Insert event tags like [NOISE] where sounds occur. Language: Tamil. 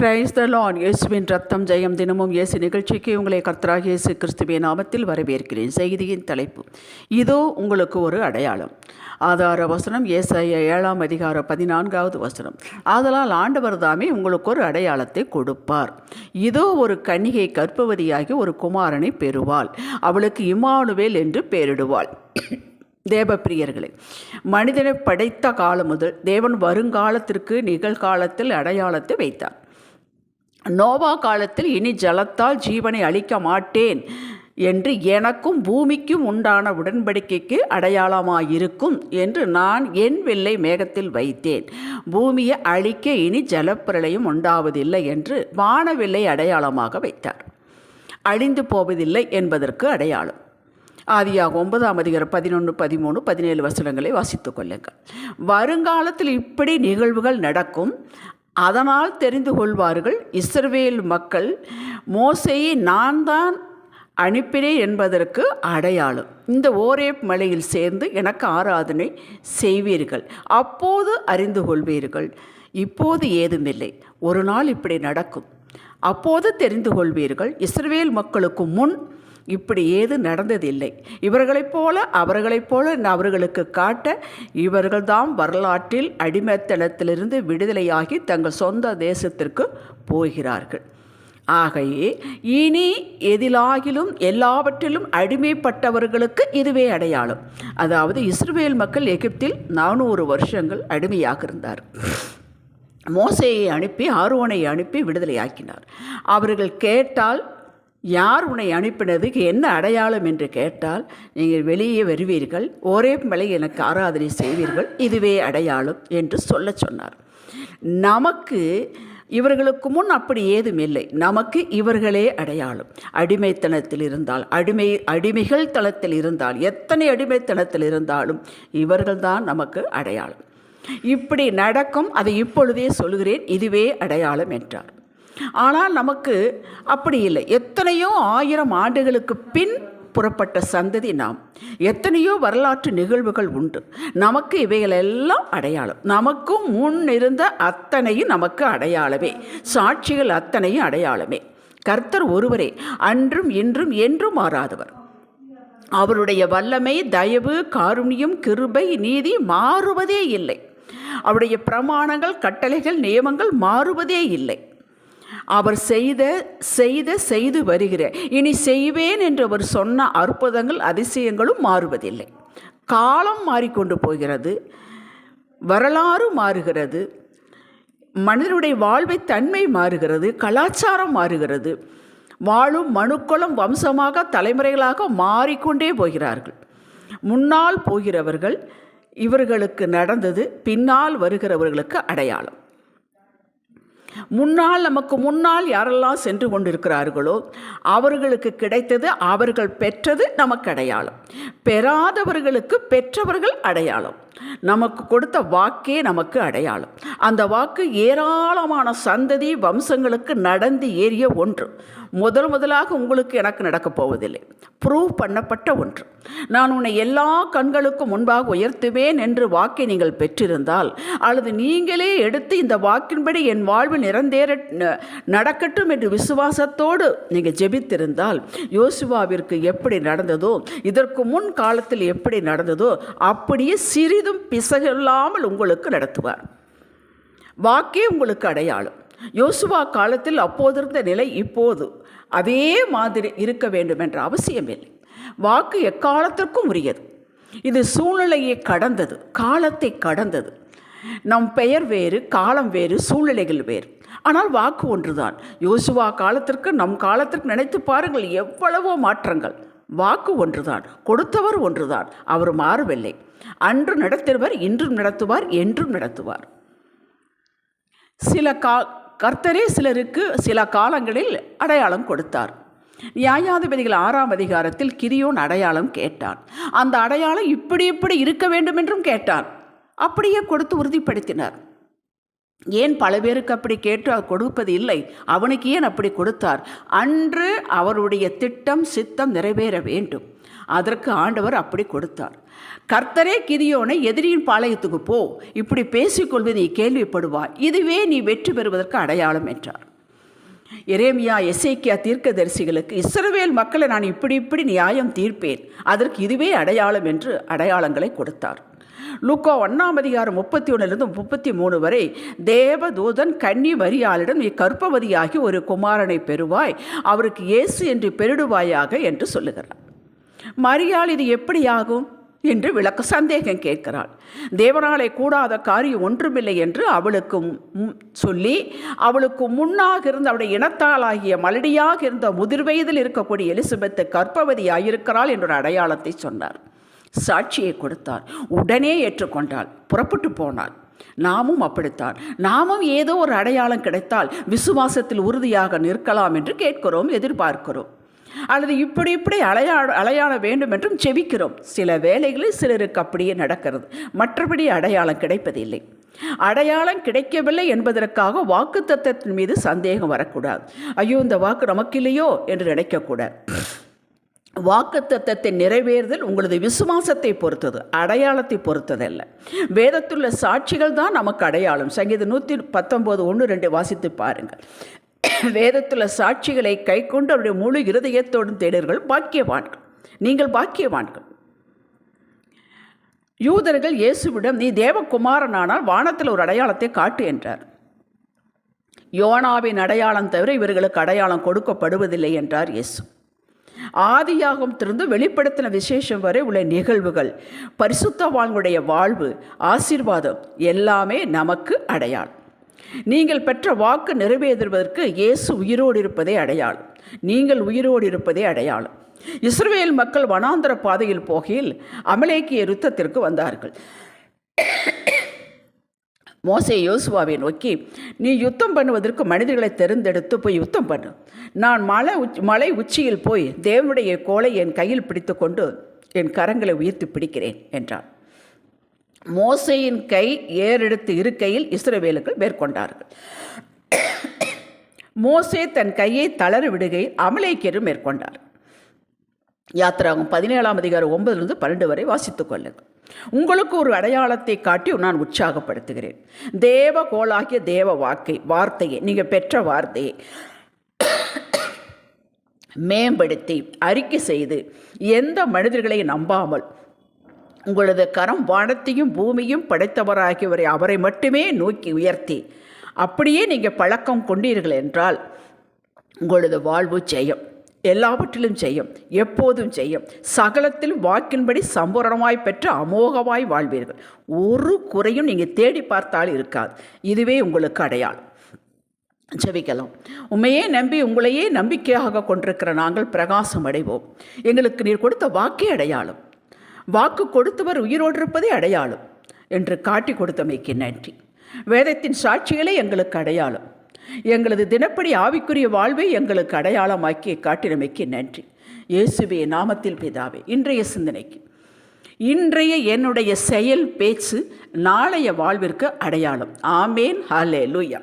பிரைஸ் த இயேசுவின் ரத்தம் ஜெயம் தினமும் இயேசு நிகழ்ச்சிக்கு உங்களை கர்த்தராக இயேசு கிறிஸ்துவின் நாமத்தில் வரவேற்கிறேன். செய்தியின் தலைப்பு இதோ உங்களுக்கு ஒரு அடையாளம். ஆதார வசனம் ஏசாய ஏழாம் அதிகார பதினான்காவது வசனம். ஆதலால் ஆண்டவர் தாமே உங்களுக்கு ஒரு அடையாளத்தை கொடுப்பார். இதோ ஒரு கன்னிகை கற்பவதியாகி ஒரு குமாரனை பெறுவாள். அவளுக்கு இம்மானுவேல் என்று பெயரிடுவாள். தேவப்பிரியர்களே மனிதனை படைத்த காலம் முதல் தேவன் வருங்காலத்திற்கு நிகழ்காலத்தில் அடையாளத்தை வைத்தார். நோவா காலத்தில் இனி ஜலத்தால் ஜீவனை அழிக்க மாட்டேன் என்று எனக்கும் பூமிக்கும் உண்டான உடன்படிக்கைக்கு அடையாளமாயிருக்கும் என்று நான் என் வெள்ளை மேகத்தில் வைத்தேன். பூமியை அழிக்க இனி ஜலப்பிரளயம் உண்டாவதில்லை என்று வானவில்லை அடையாளமாக வைத்தார். அழிந்து போவதில்லை என்பதற்கு அடையாளம். ஆதியாக ஒன்பதாம் அதிகாரம் பதினொன்று பதிமூணு பதினேழு வசனங்களை வாசித்துக் கொள்ளுங்கள். வருங்காலத்தில் இப்படி நிகழ்வுகள் நடக்கும். அதனால் தெரிந்து கொள்வார்கள் இஸ்ரவேல் மக்கள் மோசையை நான் தான் அனுப்பினேன் என்பதற்கு அடையாளம். இந்த ஓரேப் மலையில் சேர்ந்து எனக்கு ஆராதனை செய்வீர்கள். அப்போது அறிந்து கொள்வீர்கள் இப்போது ஏதுமில்லை. ஒரு நாள் இப்படி நடக்கும். அப்போது தெரிந்து கொள்வீர்கள் இஸ்ரவேல் மக்களுக்கு முன் இப்படி ஏது நடந்ததில்லை. இவர்களைப் போல அவர்களைப் போல அவர்களுக்கு காட்ட இவர்கள்தான் வரலாற்றில் அடிமைத்தனத்திலிருந்து விடுதலையாகி தங்கள் சொந்த தேசத்திற்கு போகிறார்கள். ஆகையே இனி எதிலாகிலும் எல்லாவற்றிலும் அடிமைப்பட்டவர்களுக்கு இதுவே அடையாளம். அதாவது இஸ்ரேல் மக்கள் எகிப்தில் நானூறு வருஷங்கள் அடிமையாக இருந்தார் மோசையை அனுப்பி ஆர்வனை அனுப்பி விடுதலையாக்கினார். அவர்கள் கேட்டால் யார் உன்னை அனுப்பினதுக்கு என்ன அடையாளம் என்று கேட்டால் நீங்கள் வெளியே வருவீர்கள் ஒரே மலை எனக்கு ஆராதனை செய்வீர்கள் இதுவே அடையாளம் என்று சொல்ல சொன்னார். நமக்கு இவர்களுக்கு முன் அப்படி ஏதும் இல்லை. நமக்கு இவர்களே அடையாளம். அடிமைத்தனத்தில் இருந்தால் அடிமை அடிமைகள் தளத்தில் இருந்தால் எத்தனை அடிமைத்தனத்தில் இருந்தாலும் இவர்கள்தான் நமக்கு அடையாளம். இப்படி நடக்கும் அதை இப்பொழுதே சொல்கிறேன் இதுவே அடையாளம் என்றார். ஆனால் நமக்கு அப்படி இல்லை. எத்தனையோ ஆயிரம் ஆண்டுகளுக்கு பின் புறப்பட்ட சந்ததி நாம். எத்தனையோ வரலாற்று நிகழ்வுகள் உண்டு. நமக்கு இவைகளெல்லாம் அடையாளம். நமக்கும் முன் இருந்த அத்தனையும் நமக்கு அடையாளமே. சாட்சிகள் அத்தனையும் அடையாளமே. கர்த்தர் ஒருவரே அன்றும் இன்றும் என்றும் மாறாதவர். அவருடைய வல்லமை தயவு காருண்யம் கிருபை நீதி மாறுவதே இல்லை. அவருடைய பிரமாணங்கள் கட்டளைகள் நியமங்கள் மாறுவதே இல்லை. அவர் செய்த செய்த செய்து வருகிற இனி செய்வேன் என்று அவர் சொன்ன அற்புதங்கள் அதிசயங்களும் மாறுவதில்லை. காலம் மாறிக்கொண்டு போகிறது. வரலாறு மாறுகிறது. மனிதனுடைய வாழ்வை தன்மை மாறுகிறது. கலாச்சாரம் மாறுகிறது. வாழும் மனுக்களும் வம்சமாக தலைமுறைகளாக மாறிக்கொண்டே போகிறார்கள். முன்னால் போகிறவர்கள் இவர்களுக்கு நடந்தது பின்னால் வருகிறவர்களுக்கு அடையாளம். முன்னால் நமக்கு முன்னால் யாரெல்லாம் சென்று கொண்டிருக்கிறார்களோ அவர்களுக்கு கிடைத்தது அவர்கள் பெற்றது நமக்கு அடையாளம். பெறாதவர்களுக்கு பெற்றவர்கள் அடையாளம். நமக்கு கொடுத்த வாக்கே நமக்கு அடையாளம். அந்த வாக்கு ஏராளமான சந்ததி வம்சங்களுக்கு நடந்து ஏறிய ஒன்று. முதல் முதலாக உங்களுக்கு எனக்கு நடக்கப் போவதில்லை. ப்ரூவ் பண்ணப்பட்ட ஒன்று. நான் உன்னை எல்லா கண்களுக்கும் முன்பாக உயர்த்துவேன் என்று வாக்கை நீங்கள் பெற்றிருந்தால் அல்லது நீங்களே எடுத்து இந்த வாக்கின்படி என் வாழ்வு நிறந்தேற நடக்கட்டும் என்று விசுவாசத்தோடு நீங்கள் ஜெபித்திருந்தால் யோசுவாவிற்கு எப்படி நடந்ததோ இதற்கு முன் காலத்தில் எப்படி நடந்ததோ அப்படியே சிறிதும் பிசகில்லாமல் உங்களுக்கு நடத்துவார். வாக்கே உங்களுக்கு அடையாளம். யோசுவா காலத்தில் அப்போதிருந்த நிலை இப்போது அதே மாதிரி இருக்க வேண்டும் என்ற அவசியமில்லை. வாக்கு எக்காலத்திற்கும் உரியது. இது சூழ்நிலையை கடந்தது காலத்தை கடந்தது. நம் பெயர் வேறு காலம் வேறு சூழ்நிலைகள் வேறு. ஆனால் வாக்கு ஒன்றுதான். யோசுவா காலத்திற்கு நம் காலத்திற்கு நினைத்து பாருங்கள் எவ்வளவோ மாற்றங்கள். வாக்கு ஒன்றுதான் கொடுத்தவர் ஒன்றுதான் அவர் மாறவில்லை. அன்று நடத்துவர் இன்றும் நடத்துவார் என்றும் நடத்துவார். சில கா கர்த்தரே சிலருக்கு சில காலங்களில் அடையாளம் கொடுத்தார். நியாயாதிபதிகள் ஆறாம் அதிகாரத்தில் கிரியோன் அடையாளம் கேட்டான். அந்த அடையாளம் இப்படி இப்படி இருக்க வேண்டும் என்றும் கேட்டான். அப்படியே கொடுத்து உறுதிப்படுத்தினார். ஏன் பல பேருக்கு அப்படி கேட்டு கொடுப்பது இல்லை? அவனுக்கு ஏன் அப்படி கொடுத்தார்? அன்று அவருடைய திட்டம் சித்தம் நிறைவேற வேண்டும். அதற்கு ஆண்டவர் அப்படி கொடுத்தார். கர்த்தரே கிதியோனை எதிரியின் பாளையத்துக்கு போ. இப்படி பேசிக்கொள்வது நீ கேள்விப்படுவாய். இதுவே நீ வெற்றி பெறுவதற்கு அடையாளம் என்றார். எரேமியா எசேக்கியா தீர்க்கதரிசிகளுக்கு இஸ்ரவேல் மக்களை நான் இப்படி இப்படி நியாயம் தீர்ப்பேன். அதற்கு இதுவே அடையாளம் என்று அடையாளங்களை கொடுத்தார். லுக்கோ ஒன்றாம் அதிகாரம் முப்பத்தி ஒன்றிலிருந்து முப்பத்தி மூணு வரை தேவதூதன் கன்னி மரியாளிடம் நீ கற்பவதியாகி ஒரு குமாரனை பெறுவாய். அவருக்கு இயேசு என்று பெருடுவாயாக என்று சொல்லுகிறார். மரியாள் இது எப்படியாகும்? என்று விளக்க சந்தேகம் கேட்கிறாள். தேவனாலே கூடாத காரியம் ஒன்றுமில்லை என்று அவளுக்கு சொல்லி அவளுக்கு முன்னாக இருந்த அவருடைய இனத்தாளாகிய மலடியாக இருந்த முதிர் வயதில் இருக்கக்கூடிய எலிசபெத்து கற்பவதியாயிருக்கிறாள் என்ற ஒரு அடையாளத்தை சொன்னார். சாட்சியை கொடுத்தார். உடனே ஏற்றுக்கொண்டாள். புறப்பட்டு போனாள். நாமும் அப்படித்தான். நாமும் ஏதோ ஒரு அடையாளம் கிடைத்தால் விசுவாசத்தில் உறுதியாக நிற்கலாம் என்று கேட்கிறோம் எதிர்பார்க்கிறோம். அல்லது இப்படி இப்படி அலையா அலையாள வேண்டும் என்றும் செவிக்கிறோம் சில வேலைகளில் சிலருக்கு அப்படியே நடக்கிறது. மற்றபடி அடையாளம் கிடைப்பதில்லை. அடையாளம் கிடைக்கவில்லை என்பதற்காக வாக்கு தத்தத்தின் மீது சந்தேகம் வரக்கூடாது. ஐயோ இந்த வாக்கு நமக்கு இல்லையோ என்று நினைக்கக்கூடாது. வாக்குத்தத்தத்தை நிறைவேறுதல் உங்களது விசுவாசத்தை பொறுத்தது. அடையாளத்தை பொறுத்ததல்ல. வேதத்துள்ள சாட்சிகள் தான் நமக்கு அடையாளம். சங்கீதம் நூற்றி பத்தொம்போது ஒன்று ரெண்டு வாசித்து பாருங்கள். [COUGHS] வேதத்துள்ள சாட்சிகளை கை கொண்டு அவருடைய முழு இருதயத்தோடும் தேடர்கள் பாக்கியவான்கள். நீங்கள் பாக்கியவான்கள். யூதர்கள் இயேசுவிடம் நீ தேவகுமாரனானால் வானத்தில் ஒரு அடையாளத்தை காட்டு என்றார். யோனாவின் அடையாளம் தவிர இவர்களுக்கு அடையாளம் கொடுக்கப்படுவதில்லை என்றார் இயேசு. ஆதியாகத்திலிருந்து வெளிப்படுத்தின விசேஷம் வரை உள்ள நிகழ்வுகள் பரிசுத்தவான்களுடைய வாழ்வு ஆசீர்வாதம் எல்லாமே நமக்கு அடையாளம். நீங்கள் பெற்ற வாக்கு நிறைவேறுவதற்கு இயேசு உயிரோடு இருப்பதே அடையாளம் நீங்கள் உயிரோடு இருப்பதே அடையாளம் இஸ்ரேல் மக்கள் வனாந்தர பாதையில் போகையில் அமலேக்கிய யுத்தத்திற்கு வந்தார்கள். மோசே யோசுவாவை நோக்கி நீ யுத்தம் பண்ணுவதற்கு மனிதர்களை தெரிந்தெடுத்து போய் யுத்தம் பண்ணு. நான் மலை உச் மலை உச்சியில் போய் தேவனுடைய கோலை என் கையில் பிடித்துக்கொண்டு என் கரங்களை உயர்த்தி பிடிக்கிறேன் என்றான். மோசையின் கை ஏறெடுத்து இருக்கையில் இஸ்ரவேலுக்குள் மேற்கொண்டார்கள். மோசே தன் கையை தளர விடுகையில் அமலேக்கியரும் மேற்கொண்டார். யாத்திராகும் பதினேழாம் அதிகாரம் ஒன்பதுலேருந்து பன்னெண்டு வரை வாசித்துக் கொள்ளுங்கள். உங்களுக்கு ஒரு அடையாளத்தை காட்டி நான் உற்சாகப்படுத்துகிறேன். தேவ கோலாகிய தேவ வாக்கை வார்த்தையை நீங்கள் பெற்ற வார்த்தையை மேம்படுத்தி அறிக்கை செய்து எந்த மனிதர்களை நம்பாமல் உங்களது கரம் வானத்தையும் பூமியும் படைத்தவராகியவரை அவரை மட்டுமே நோக்கி உயர்த்தி. அப்படியே நீங்கள் பழக்கம் கொண்டீர்கள் என்றால் உங்களது வாழ்வு ஜெயம். எல்லாவற்றிலும் செய்யும் எப்போதும் செய்யும் சகலத்தில் வாக்கின்படி சம்பூரணமாய் பெற்று அமோகமாய் வாழ்வீர்கள். ஒரு குறையும் நீங்கள் தேடி பார்த்தால் இருக்காது. இதுவே உங்களுக்கு அடையாளம். ஜெபிக்கலாம். உண்மையே நம்பி உங்களையே நம்பிக்கையாக கொண்டிருக்கிற நாங்கள் பிரகாசம் அடைவோம் எங்களுக்கு நீர் கொடுத்த வாக்கே அடையாளம். வாக்கு கொடுத்தவர் உயிரோடு இருப்பதே அடையாளம் என்று காட்டி கொடுத்தமைக்கு நன்றி. வேதத்தின் சாட்சிகளே எங்களுக்கு அடையாளம். எங்களது தினப்படி ஆவிக்குரிய வாழ்வை எங்களுக்கு அடையாளமாக்கி காட்டினமைக்கு நன்றி. இயேசுவே நாமத்தில் பிதாவே இன்றைய சிந்தனைக்கு. இன்றைய என்னுடைய செயல் பேச்சு நாளைய வாழ்விற்கு அடையாளம். ஆமேன். ஹலே லூயா